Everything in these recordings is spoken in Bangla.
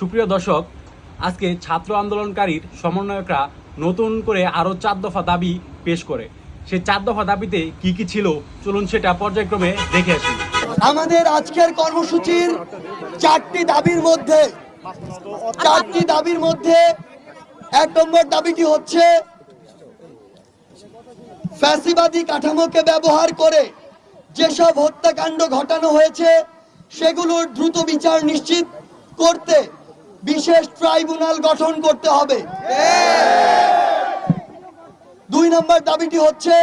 সুপ্রিয় দর্শক, আজকে ছাত্র আন্দোলনকারীর সমন্বয়করা নতুন করে আরও চার দফা দাবি পেশ করে। সেই চার দফা দাবিতে কি কি ছিল, চলুন সেটা পর্যায়ক্রমে দেখে আসি। আমাদের আজকের কর্মসূচির চারটি দাবির মধ্যে, চারটি দাবির মধ্যে এক নম্বর দাবিটি হচ্ছে ফ্যাসিবাদী কাঠামোকে ব্যবহার করে যেসব হত্যাকাণ্ড ঘটানো হয়েছে, সেগুলোর দ্রুত বিচার নিশ্চিত করতে বিশেষ ট্রাইব্যুনাল গঠন করতে হবে। দুই নম্বর দাবিটি হচ্ছে,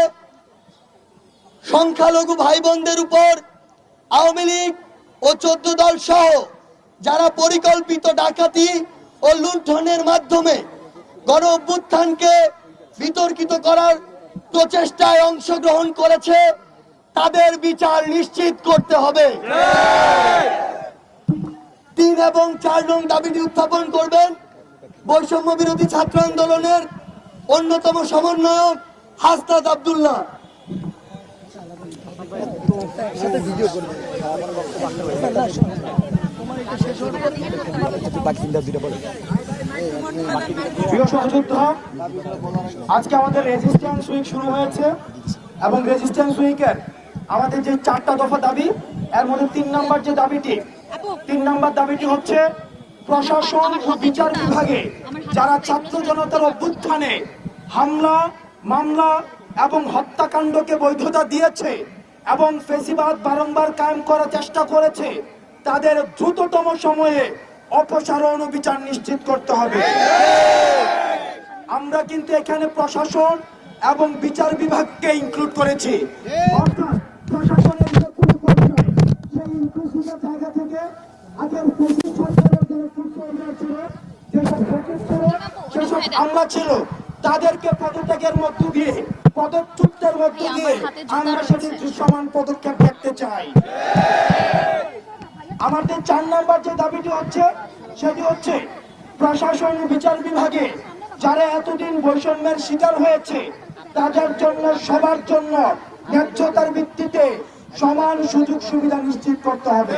সংখ্যালঘু ভাই বোনদের উপর আওয়ামী লীগ ও চোদ্দ দল সহ যারা পরিকল্পিত ডাকাতি ও লুণ্ঠনের মাধ্যমে গণ অভ্যুত্থানকে বিতর্কিত করার প্রচেষ্টায় অংশগ্রহণ করেছে, তাদের বিচার নিশ্চিত করতে হবে। তিন এবং চার নং দাবিটি উত্থাপন করবেন। বৈষম্য বিরোধী ছাত্র আন্দোলনের অন্যতম সমন্বয়ক হাসনাত আব্দুল্লাহ। আজকে আমাদের রেজিস্ট্যান্স উইক শুরু হয়েছে এবং রেজিস্ট্যান্স উইকের আমাদের যে চারটা দফা দাবি, এর মধ্যে তিন নম্বর যে দাবিটি তিন নম্বর দাবিটি হচ্ছে প্রশাসন ও বিচার বিভাগে যারা ছাত্র জনতার অভ্যুত্থানে হামলা, মামলা এবং হত্যাকাণ্ডকে বৈধতা দিয়েছে এবং ফেসিবাদ বারংবার কায়েম করার চেষ্টা করেছে, তাদের দ্রুততম সময়ে অপসারণ ও বিচার নিশ্চিত করতে হবে। আমরা কিন্তু এখানে প্রশাসন এবং বিচার বিভাগকে ইনক্লুড করেছি। অর্থাৎ জায়গা থেকে আগের সরকারের ছিল, যেসব ফেসিস ছিল, সেসব আমরা ছিল তাদেরকে পদত্যাগের মধ্য দিয়ে পদচ্যুতের মধ্য দিয়ে আমরা সেটির দৃশ্যমান পদক্ষেপ দেখতে চাই। আমাদের চার নাম্বার যে দাবিটি হচ্ছে সেটি হচ্ছে প্রশাসন বিচার বিভাগে যারা এতদিন বৈষম্যের শিকার হয়েছে তাদের জন্য সবার জন্য ন্যায্যতার ভিত্তিতে সমান সুযোগ সুবিধা নিশ্চিত করতে হবে।